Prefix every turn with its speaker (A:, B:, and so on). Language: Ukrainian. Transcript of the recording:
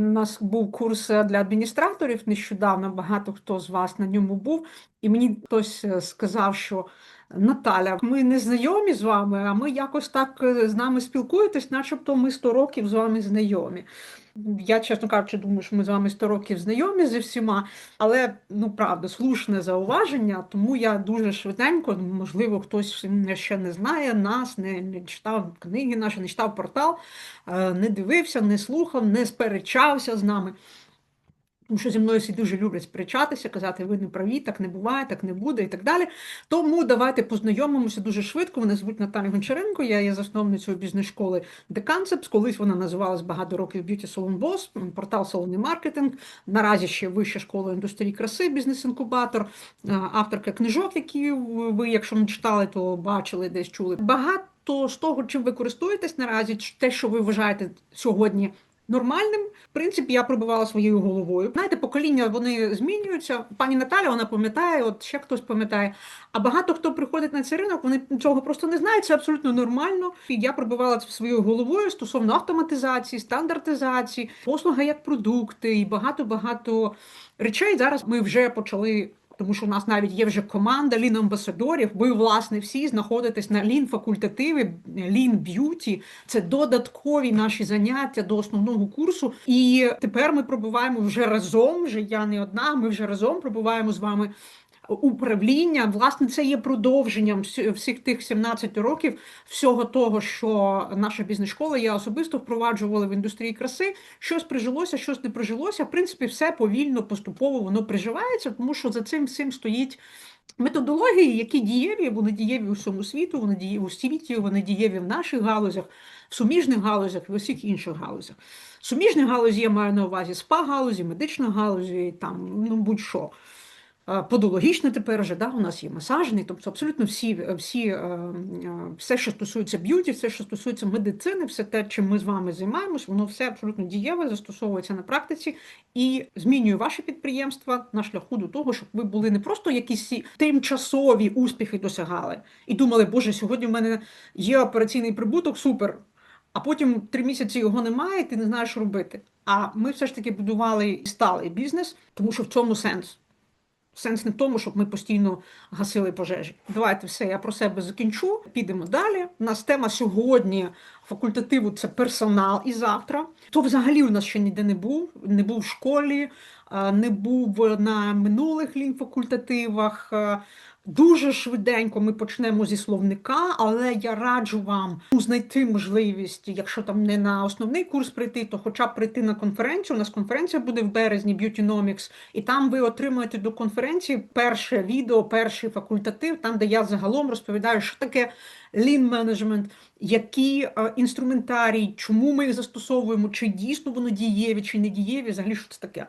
A: У нас був курс е, для адміністраторів нещодавно. Багато хто з вас на ньому був, і мені хтось е, сказав, що Наталя, ми не знайомі з вами, а ми якось так е, з нами спілкуєтесь, начебто ми 100 років з вами знайомі. Я, чесно кажучи, думаю, що ми з вами 100 років знайомі зі всіма, але ну правда, слушне зауваження, тому я дуже швиденько, можливо, хтось ще не знає нас, не, не читав книги наші, не читав портал, е, не дивився, не слухав, не сперечався з нами. Тому що зі мною всі дуже люблять сперечатися, казати, ви не праві, так не буває, так не буде і так далі. Тому давайте познайомимося дуже швидко. Мене звуть Наталя Гончаренко, я є засновницею бізнес-школи The Concepts. Колись вона називалась багато років Beauty Salon Boss, портал салонний маркетинг. Наразі ще вища школа індустрії краси, бізнес-інкубатор, авторка книжок, які ви, якщо не читали, то бачили, десь чули. Багато з того, чим ви користуєтесь наразі, те, що ви вважаєте сьогодні нормальним. В принципі, я пробувала своєю головою. Знаєте, покоління вони змінюються. Пані Наталя, вона пам'ятає, от ще хтось пам'ятає. А багато хто приходить на цей ринок, вони цього просто не знають. Це абсолютно нормально. І я пробувала своєю головою стосовно автоматизації, стандартизації, послуга як продукти і багато багато речей. Зараз ми вже почали. Тому що у нас навіть є вже команда лін амбасадорів. Ви, власне, всі знаходитесь на лін факультативі, лін б'юті. Це додаткові наші заняття до основного курсу. І тепер ми пробуваємо вже разом. Вже я не одна. Ми вже разом пробуваємо з вами. Управління, власне, це є продовженням всіх тих 17 років, всього того, що наша бізнес-школа я особисто впроваджувала в індустрії краси. Щось прижилося, щось не прижилося. В принципі, все повільно, поступово воно приживається, тому що за цим всім стоїть. Методології, які дієві, вони дієві у всьому світу, вони дієві у світі, вони дієві в наших галузях, в суміжних галузях в усіх інших галузях. Суміжні галузі я маю на увазі спа-галузі, медична галузі, там ну будь-що. Подологічне тепер вже да, у нас є масажний, тобто абсолютно всі, всі, все, що стосується б'юті, все, що стосується медицини, все те, чим ми з вами займаємось, воно все абсолютно дієве, застосовується на практиці і змінює ваше підприємство на шляху до того, щоб ви були не просто якісь тимчасові успіхи досягали і думали, Боже, сьогодні в мене є операційний прибуток, супер. А потім три місяці його немає, і ти не знаєш, що робити. А ми все ж таки будували сталий бізнес, тому що в цьому сенс. Сенс не в тому, щоб ми постійно гасили пожежі. Давайте все, я про себе закінчу. Підемо далі. У нас тема сьогодні факультативу це персонал і завтра. То взагалі у нас ще ніде не був. Не був в школі, не був на минулих лінфакультативах. Дуже швиденько ми почнемо зі словника, але я раджу вам знайти можливість, якщо там не на основний курс прийти, то хоча б прийти на конференцію. У нас конференція буде в березні Beautynomics, і там ви отримаєте до конференції перше відео, перший факультатив, там де я загалом розповідаю, що таке lean менеджмент, які е, інструментарій, чому ми їх застосовуємо, чи дійсно воно дієві, чи не дієві, взагалі що це таке.